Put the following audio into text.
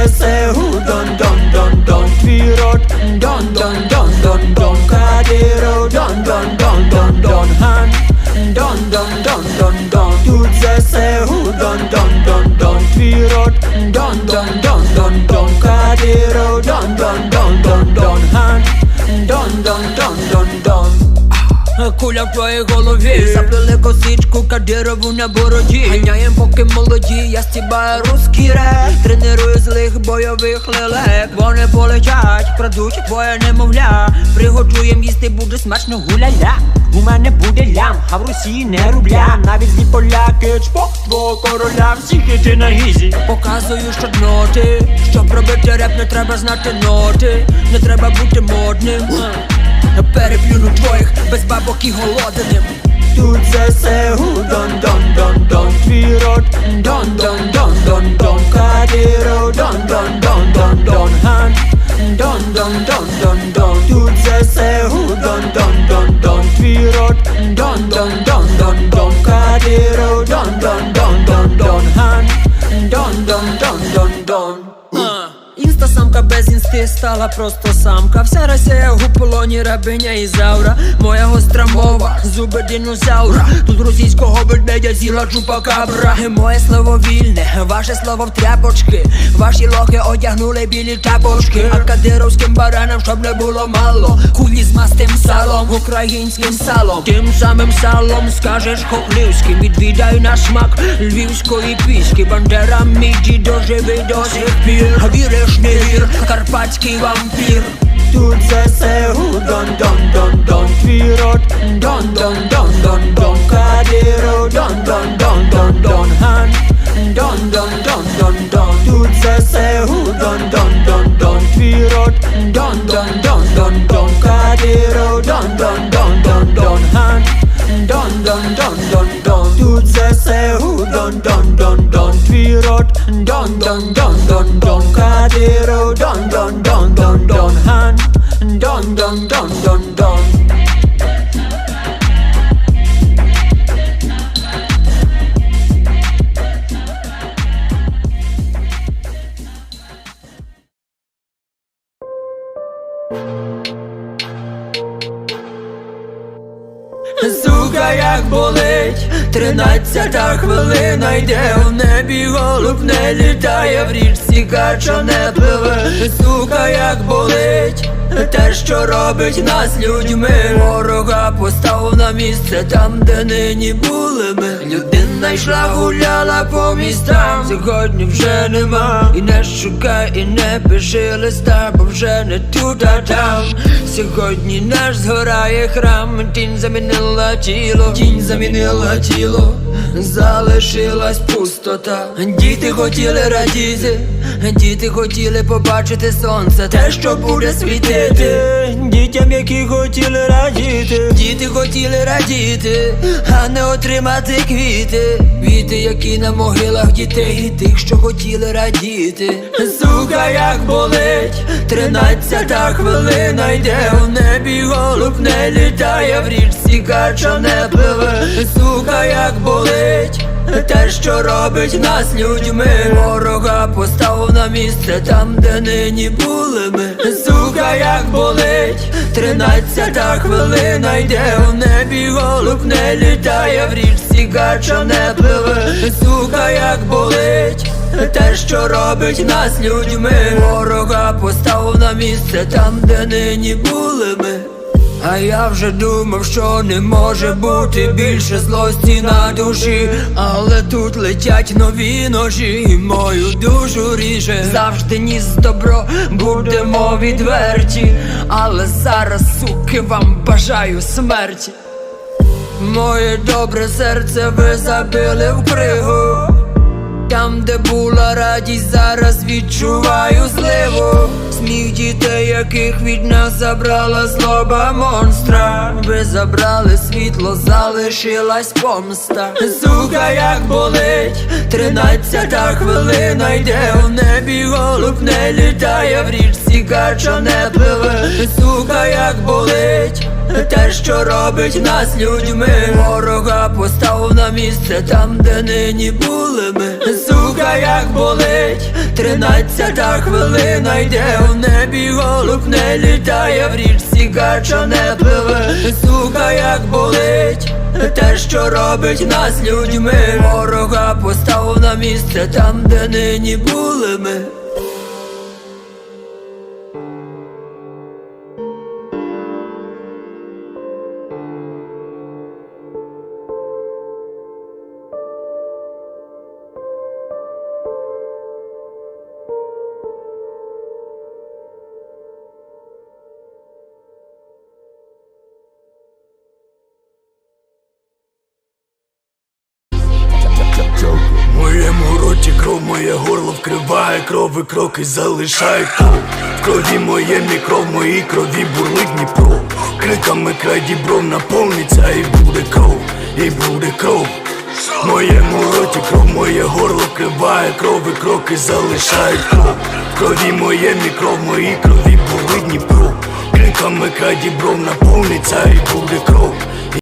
say say who don don don don free road don don don don don kadero don don don don don han don don don don don tut say who don don don don free road don don don don don kadero don don don don don han don don don don Куля в твоїй голові. Заплели косичку кадирову на бороді Ганяєм поки молоді, я стібаю русський реп. Тренирую злих бойових лелек. Вони полетять, крадуть твоє немовля. Приготуєм їсти буде смачно гуляля. У мене буде лям, а в Росії не рубля. Навіть злі поляки, чпок твого короля. Всі хити на гізі. Показую, що дно ти Щоб робити реп, не треба знати ноти. Не треба бути модним Переплюну твоїх без бабок і голодним Тут ЗСУ, дон, дон, дон, дон, твій рот. Дон, дон, дон, дон, дон, Кадиров, дон, дон, дон, дон, дон, хан. Дон, дон, дон, дон, дон, тут ЗСУ, дон, дон, дон, дон, твій рот. Дон, дон, дон, дон, дон, Кадиров, дон, дон, дон, дон, Інста самка без інсти стала просто самка. Вся Росія у полоні рабиня завра. Моя гостра мова, зуби динозавра. Тут російського ведмедя з'їла чупакабра. Моє слово вільне, ваше слово в тряпочки. Ваші лохи одягнули білі тапочки. А кадировським баранам, щоб не було мало. Кулі з салом, українським салом. Тим самим салом скажеш хохлівським. Відвідай на смак львівської піски. Бандера міді доживи до сих пір. Віриш, не вір, карпатський вампір. Тут ЗСУ, дон, дон, дон, дон, твій рот. Дон, дон, дон, дон, дон, Кадиров, дон, дон, дон, дон, дон, хан. Дон, дон, дон, дон, дон, тут ЗСУ, дон, дон, дон, дон, твій рот. Дон, дон, дон, дон, дон, Кадиров, дон, дон, дон, дон, дон, хан. Дон, дон, дон, дон, дон, тут ЗСУ, дон, дон, дон, дон, твій рот. Дон, дон, дон, дон, дон, Кадиров, дон, Сука, як болить, тринадцята хвилина йде. В небі, голуб не літає, в річці кача не пливе, сука, як болить, те, що робить нас людьми, ворога постав на місце там, де нині були ми. Людина йшла, гуляла по містам, сьогодні вже нема. І не шукай, і не пиши листа, бо вже не тут, а там. Сьогодні наш згорає храм, тінь замінила тіло, тінь замінила тіло, залишилась пустота. Діти хотіли радіти, діти хотіли побачити сонце, те, що буде світити. Дітям, які хотіли радіти, діти хотіли радіти, а не отримати квіти. Квіти, які на могилах дітей, тих, що хотіли радіти. Сука, як болить, тринадцята хвилина йде в небі, голуб не літає, в річці кача не пливе. Сука, як болить. Те, що робить нас людьми, ворога поставив на місце там, де нині були ми. Сука, як болить, тринадцята хвилина йде в небі, голуб не літає, в річці кача не пливе. Сука, як болить. Те, що робить нас людьми, ворога поставив на місце там, де нині були ми. А я вже думав, що не може бути більше злості на душі, але тут летять нові ножі, і мою душу ріже. Завжди ніс добро, будемо відверті, але зараз, суки, вам бажаю смерті. Моє добре серце ви забили в кригу. Там, де була радість, зараз відчуваю зливу Сміх дітей, яких від нас забрала злоба монстра Ви забрали світло, залишилась помста Сука, як болить, тринадцята хвилина йде в небі, голуб не літає, в річці кача не пливе Сука, як болить, те, що робить нас людьми. Ворога постав на місце там, де нині були ми. Сука, як болить, тринадцята хвилина йде в небі, голуб не літає, в річці гача не пливе. Сука, як болить, те, що робить нас людьми. Ворога постав на місце там, де нині були ми. Горло вкриває кров і кроки залишають кров. В крові моєму кров, в моїй крові бурлить Дніпро. Криками край дібров наповниться і буде кров, і буде кров. Моєму роті кров, моє горло вкриває кров і кроки залишають кров. В крові моєму кров, в моїй крові бурлить Дніпро. Криками край дібров наповниться і буде кров